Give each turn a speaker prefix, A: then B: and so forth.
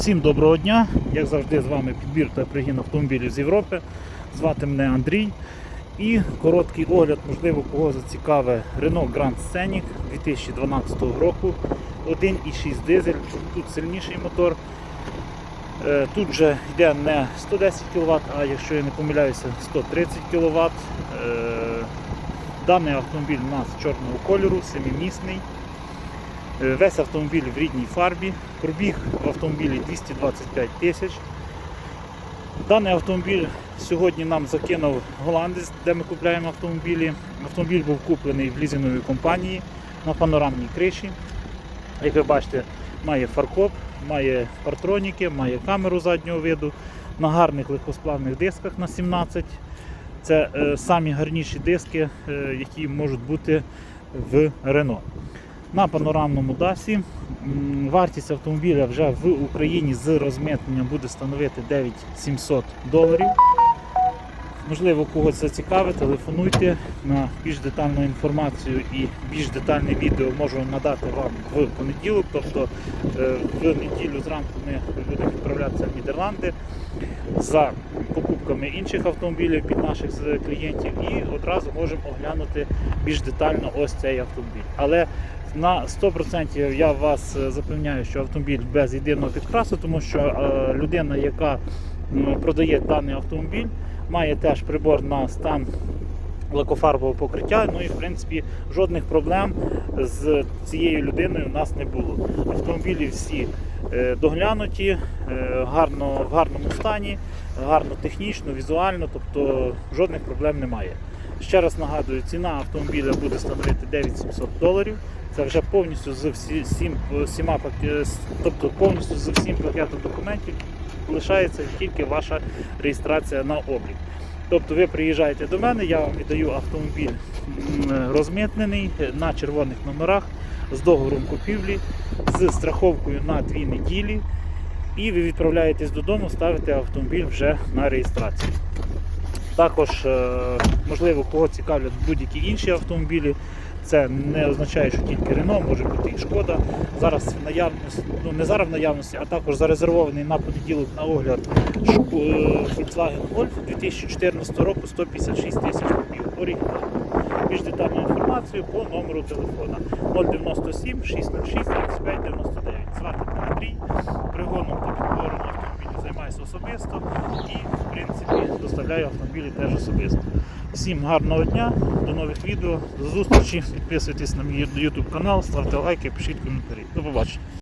A: Всім доброго дня! Як завжди, з вами підбір та пригін автомобілів з Європи. Звати мене Андрій. І короткий огляд, можливо, кого зацікавить Renault Grand Scenic 2012 року. 1,6 дизель, тут сильніший мотор. Е, Тут вже йде не 110 кВт, а якщо я не помиляюся, 130 кВт. Даний автомобіль у нас чорного кольору, семимісний. Е, Весь автомобіль в рідній фарбі. Пробіг в автомобілі 225 тисяч. Даний автомобіль сьогодні нам закинув голландець, де ми купуємо автомобілі. Автомобіль був куплений в лізинговій компанії на панорамній криші. Як ви бачите, має фаркоп, має партроніки, має камеру заднього виду, на гарних легкосплавних дисках на 17. Це е, самі гарніші диски, е, які можуть бути в Renault. На панорамному дасі вартість автомобіля вже в Україні з розмитненням буде становити 9700 доларів. Можливо, когось зацікавить, телефонуйте на більш детальну інформацію і більш детальне відео можу надати вам в понеділок. Тобто е, в неділю зранку ми будемо відправлятися в Нідерланди за покупками інших автомобілів під наших клієнтів і одразу можемо оглянути більш детально ось цей автомобіль. Але на 100% я вас е, запевняю, що автомобіль без єдиного підкрасу, тому що е, людина, яка продає даний автомобіль, має теж прибор на стан лакофарбового покриття. Ну і в принципі жодних проблем з цією людиною у нас не було. Автомобілі всі е, доглянуті, е, гарно, в гарному стані, гарно технічно, візуально, тобто жодних проблем немає. Ще раз нагадую, ціна автомобіля буде становити 9700 доларів. Це вже повністю з всім, всіма, тобто повністю з всім пакетом документів лишається тільки ваша реєстрація на облік. Тобто ви приїжджаєте до мене, я вам віддаю автомобіль розмитнений на червоних номерах з договором купівлі, з страховкою на 2 неділі, і ви відправляєтесь додому, ставите автомобіль вже на реєстрацію. Також, е, можливо, кого цікавлять будь-які інші автомобілі. Це не означає, що тільки Рено, може бути і шкода. Зараз в наявності, ну не зараз в наявності, а також зарезервований на понеділок на огляд е, Volkswagen Golf 2014 року 156 тисяч купів. Оригінал. Більш детальну інформацію по номеру телефона 097 606 35 99. Звати Андрій. Пригоном та підбором займаюся особисто і, в принципі, доставляю автомобілі теж особисто. Всім гарного дня, до нових відео, до зустрічі. Підписуйтесь на мій YouTube канал, ставте лайки, пишіть коментарі. До побачення.